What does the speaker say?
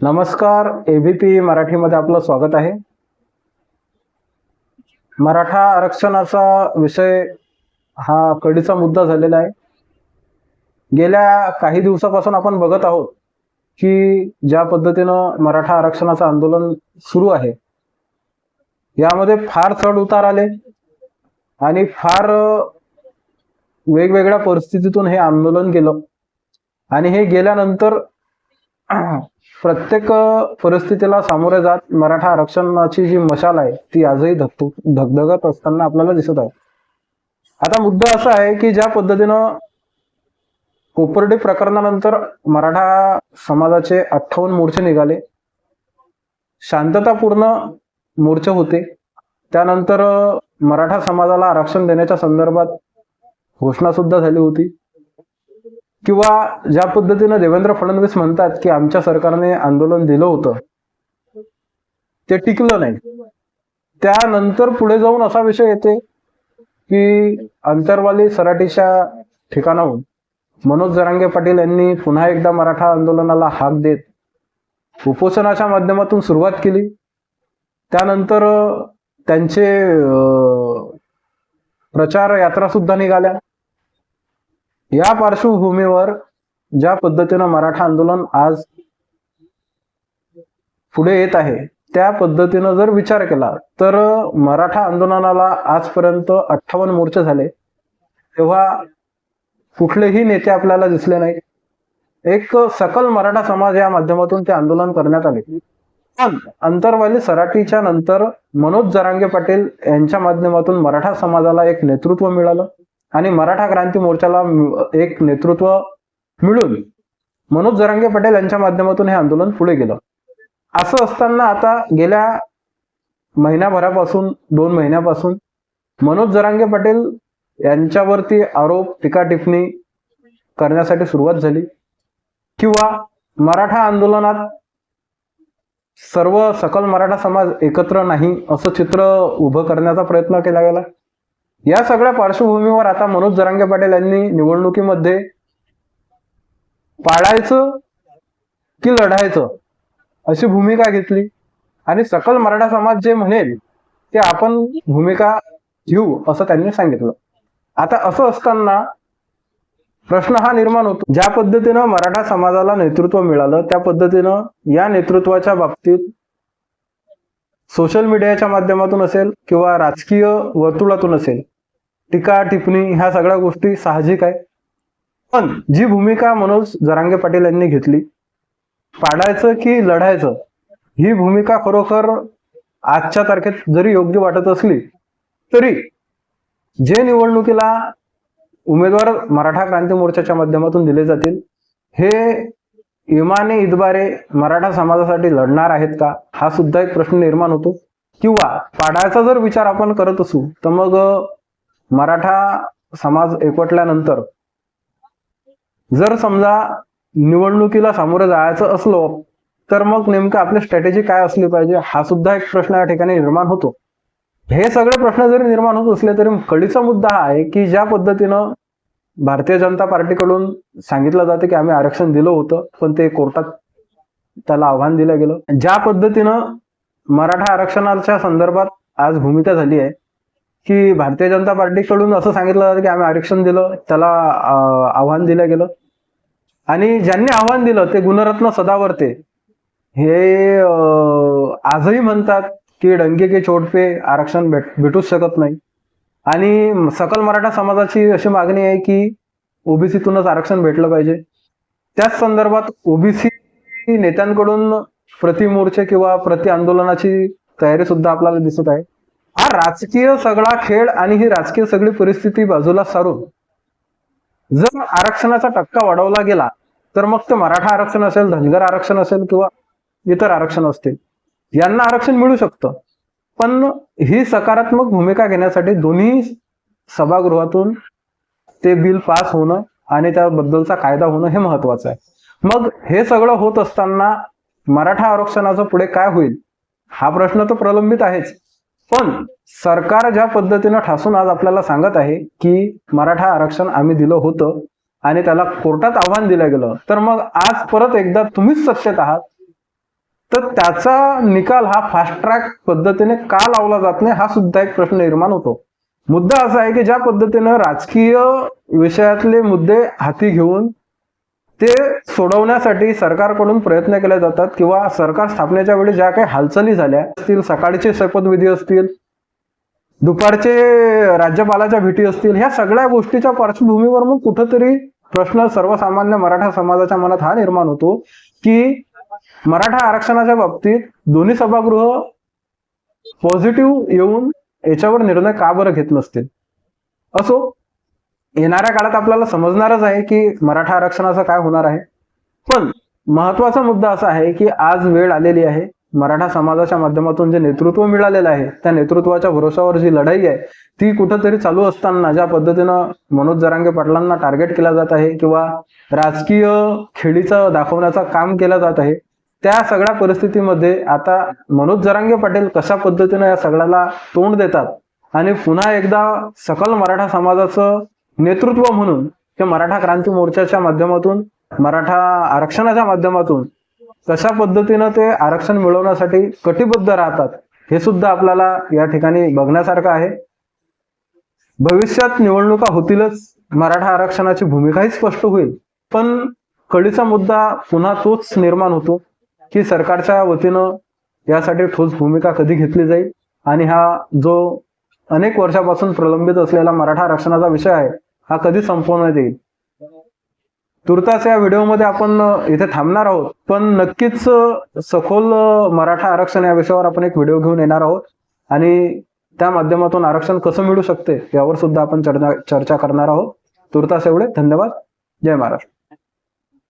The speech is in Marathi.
नमस्कार एबीपी मराठीमध्ये आपलं स्वागत आहे. मराठा आरक्षणाचा विषय हा कडीचा मुद्दा झालेला आहे. गेल्या काही दिवसापासून आपण बघत आहोत की ज्या पद्धतीनं मराठा आरक्षणाचं आंदोलन सुरू आहे यामध्ये फार चढ उतार आले आणि फार वेगवेगळ्या परिस्थितीतून हे आंदोलन केलं आणि हे गेल्यानंतर प्रत्येक परिस्थितीला सामोरे जात मराठा आरक्षणाची जी मशाल आहे ती आजही धगधग धगधगत असताना आपल्याला दिसत आहे. आता मुद्दा असा आहे की ज्या पद्धतीनं कोपर्डी प्रकरणानंतर मराठा समाजाचे अठ्ठावन्न मोर्चे निघाले. शांततापूर्ण मोर्चे होते. त्यानंतर मराठा समाजाला आरक्षण देण्याच्या संदर्भात घोषणा सुद्धा झाली होती. किंवा ज्या पद्धतीनं देवेंद्र फडणवीस म्हणतात की आमच्या सरकारने आंदोलन दिलं होतं ते टिकलं नाही. त्यानंतर पुढे जाऊन असा विषय येते की अंतरवाली सराटीच्या ठिकाणाहून मनोज जरांगे पाटील यांनी पुन्हा एकदा मराठा आंदोलनाला हाक देत उपोषणाच्या माध्यमातून सुरुवात केली. त्यानंतर त्यांचे प्रचार यात्रा सुद्धा निघाल्या. या पार्श्वभूमीवर ज्या पद्धतीनं मराठा आंदोलन आज पुढे येत आहे त्या पद्धतीनं जर विचार केला तर मराठा आंदोलनाला आजपर्यंत अठ्ठावन्न मोर्चे झाले. तेव्हा कुठलेही नेते आपल्याला दिसले नाही एक सकल मराठा समाज या माध्यमातून ते आंदोलन करण्यात आले. पण अंतरवाली सराटीच्या नंतर मनोज जरांगे पाटील यांच्या माध्यमातून मराठा समाजाला एक नेतृत्व मिळालं. आणि मराठा क्रांती मोर्चाला एक नेतृत्व मिळून मनोज जरांगे पटेल यांच्या माध्यमातून हे आंदोलन पुढे गेलं. असं असताना आता गेल्या महिन्याभरापासून दोन महिन्यापासून मनोज जरांगे पटेल यांच्यावरती आरोप टीका टिप्पणी करण्यासाठी सुरुवात झाली. किंवा मराठा आंदोलनात सर्व सकल मराठा समाज एकत्र नाही असं चित्र उभं करण्याचा प्रयत्न केला गेला. या सगळ्या पार्श्वभूमीवर आता मनोज जरांगे पाटील यांनी निवडणुकीमध्ये पाळायचं की लढायचं अशी भूमिका घेतली. आणि सकल मराठा समाज जे म्हणेल ते आपण भूमिका घेऊ असं त्यांनी सांगितलं. आता असं असताना प्रश्न हा निर्माण होतो. ज्या पद्धतीनं मराठा समाजाला नेतृत्व मिळालं त्या पद्धतीनं या नेतृत्वाच्या बाबतीत सोशल मीडियाच्या माध्यमातून असेल किंवा राजकीय वर्तुळातून असेल टीका टिप्पणी ह्या सगळ्या गोष्टी साहजिक आहे. पण जी भूमिका मनोज जरांगे पाटील यांनी घेतली पाडायचं की लढायचं ही भूमिका खरोखर आजच्या तारखेत जरी योग्य वाटत असली तरी जे निवडणुकीला उमेदवार मराठा क्रांती मोर्चाच्या माध्यमातून दिले जातील हे इमाने इदबारे मराठा समाजासाठी लढणार आहेत का हा सुद्धा एक प्रश्न निर्माण होतो. किंवा पाडायचा जर विचार आपण करत असू तर मग मराठा समाज एकवटल्यानंतर जर समजा निवडणुकीला सामोरं जायचं असलो तर मग नेमकं आपली स्ट्रॅटेजी काय असली पाहिजे? हा सुद्धा एक प्रश्न या ठिकाणी निर्माण होतो. हे सगळे प्रश्न जरी निर्माण होत असले तरी कळीचा मुद्दा हा आहे की ज्या पद्धतीनं भारतीय जनता पार्टीकडून सांगितलं जातं की आम्ही आरक्षण दिलं होतं पण ते कोर्टात त्याला आव्हान दिलं गेलं. ज्या पद्धतीनं मराठा आरक्षणाच्या संदर्भात आज भूमिका झाली आहे की भारतीय जनता पार्टीकडून असं सांगितलं जातं की आम्ही आरक्षण दिलं त्याला आव्हान दिलं गेलं. आणि ज्यांनी आव्हान दिलं ते गुणरत्न सदावर्ते. हे आजही म्हणतात की डंके के छोटपे आरक्षण भेट भेटूच शकत नाही. आणि सकल मराठा समाजाची अशी मागणी आहे की ओबीसीतूनच आरक्षण भेटलं पाहिजे. त्याच संदर्भात ओबीसी नेत्यांकडून प्रतिमोर्चे किंवा प्रति आंदोलनाची तयारी सुद्धा आपल्याला दिसत आहे. हा राजकीय सगळा खेळ आणि ही राजकीय सगळी परिस्थिती बाजूला सारून जर आरक्षणाचा टक्का वाढवला गेला तर मग ते मराठा आरक्षण असेल धनगर आरक्षण असेल किंवा इतर आरक्षण असतील यांना आरक्षण मिळू शकतं. पण ही सकारात्मक भूमिका घेण्यासाठी दोन्ही सभागृहातून ते बिल पास होणं आणि त्याबद्दलचा कायदा होणं हे महत्वाचं आहे. मग हे सगळं होत असताना मराठा आरक्षणाचं पुढे काय होईल? हा प्रश्न तर प्रलंबित आहेच. पण सरकार ज्या पद्धतीनं ठासून आज आपल्याला सांगत आहे की मराठा आरक्षण आम्ही दिलं होतं आणि त्याला कोर्टात आव्हान दिलं गेलं तर मग आज परत एकदा तुम्हीच सत्तेत आहात. तर त्याचा निकाल हा फास्ट ट्रॅक पद्धतीने का लावला जात नाही हा सुद्धा एक प्रश्न निर्माण होतो. मुद्दा असा आहे की ज्या पद्धतीनं राजकीय विषयातले मुद्दे हाती घेऊन ते सोडवण्यासाठी सरकारकडून प्रयत्न केले जातात किंवा सरकार स्थापनेच्या वेळी ज्या काही हालचाली झाल्या असतील सकाळचे शपथविधी असतील दुपारचे राज्यपालाच्या भेटी असतील ह्या सगळ्या गोष्टीच्या पार्श्वभूमीवर मग कुठंतरी प्रश्न सर्वसामान्य मराठा समाजाच्या मनात हा निर्माण होतो की मराठा आरक्षणाच्या बाबतीत दोन्ही सभागृह पॉझिटिव्ह येऊन याच्यावर निर्णय का बरं घेत नसतील? असो येणाऱ्या काळात आपल्याला समजणारच आहे की मराठा आरक्षणाचं काय होणार आहे. पण महत्त्वाचा मुद्दा असा आहे की आज वेळ आलेली आहे. मराठा समाजाच्या माध्यमातून जे नेतृत्व मिळालेलं आहे त्या नेतृत्वाच्या भरोशावर जी लढाई आहे ती कुठंतरी चालू असताना ज्या पद्धतीनं मनोज जरांगे पाटलांना टार्गेट केला जात आहे किंवा राजकीय खेळीचं दाखवण्याचं काम केलं जात आहे त्या सगळ्या परिस्थितीमध्ये आता मनोज जरांगे पाटील कशा पद्धतीनं या सगळ्याला तोंड देतात आणि पुन्हा एकदा सकल मराठा समाजाचं नेतृत्व म्हणून ते मराठा क्रांती मोर्चाच्या माध्यमातून मराठा आरक्षणाच्या माध्यमातून कशा पद्धतीनं ते आरक्षण मिळवण्यासाठी कटिबद्ध राहतात हे सुद्धा आपल्याला या ठिकाणी बघण्यासारखं आहे. भविष्यात निवडणुका होतीलच मराठा आरक्षणाची भूमिकाही स्पष्ट होईल पण कळीचा मुद्दा पुन्हा तोच निर्माण होतो की सरकारच्या वतीनं यासाठी ठोस भूमिका कधी घेतली जाईल? आणि हा जो अनेक वर्षापासून प्रलंबित असलेला मराठा आरक्षणाचा विषय आहे हा कधी संपवण्यात येईल तुर्तास या व्हिडिओमध्ये आपण इथे थांबणार आहोत. पण नक्कीच सखोल मराठा आरक्षण या विषयावर आपण एक व्हिडिओ घेऊन येणार आहोत. आणि त्या माध्यमातून आरक्षण कसं मिळू शकते यावर सुद्धा आपण चर्चा चर्चा करणार आहोत. तुर्तास एवढे. धन्यवाद. जय महाराष्ट्र.